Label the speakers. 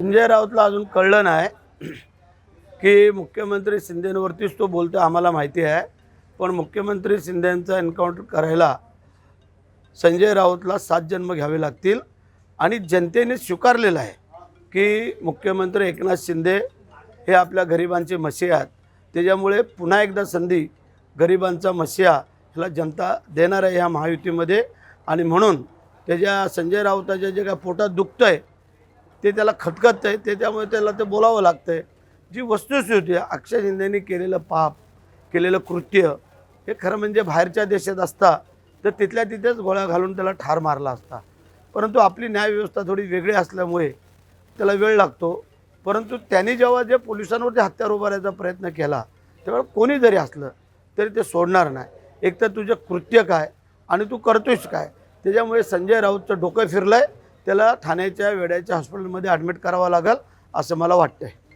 Speaker 1: संजय राऊतला अजून कळलं नाही की मुख्यमंत्री शिंदेवरतीच तो बोलतो आम्हाला माहिती आहे. पण मुख्यमंत्री शिंदेंचा एन्काउंटर करायला संजय राऊतला सात जन्म घ्यावे लागतील आणि जनतेने स्वीकारलेलं आहे की मुख्यमंत्री एकनाथ शिंदे हे आपल्या गरिबांचे मशी आहेत. त्याच्यामुळे पुन्हा एकदा संधी गरिबांचा मशिया ह्याला जनता देणार आहे ह्या महायुतीमध्ये. आणि म्हणून त्याच्या संजय राऊताच्या जे काय पोटात दुखतं आहे ते त्याला खटकत आहे ते त्यामुळे त्याला ते बोलावं लागतं आहे जी वस्तुस्थिती आहे अक्षय शिंदेनी केलेलं पाप केलेलं कृत्य हे खरं म्हणजे बाहेरच्या देशात असता तर तिथल्या तिथेच गोळ्या घालून त्याला ठार मारला असता. परंतु आपली न्यायव्यवस्था थोडी वेगळी असल्यामुळे त्याला वेळ लागतो. परंतु त्याने जेव्हा जे पोलिसांवरती हत्यार उभारायचा प्रयत्न केला तेव्हा कोणी जरी असलं तरी ते सोडणार नाही. एक तर तुझं कृत्य काय आणि तू करतोयस काय? त्याच्यामुळे संजय राऊतचं डोकं फिरलं आहे त्याला ठाण्याच्या वेड्याच्या हॉस्पिटलमध्ये ॲडमिट करावं लागेल असं मला वाटतं आहे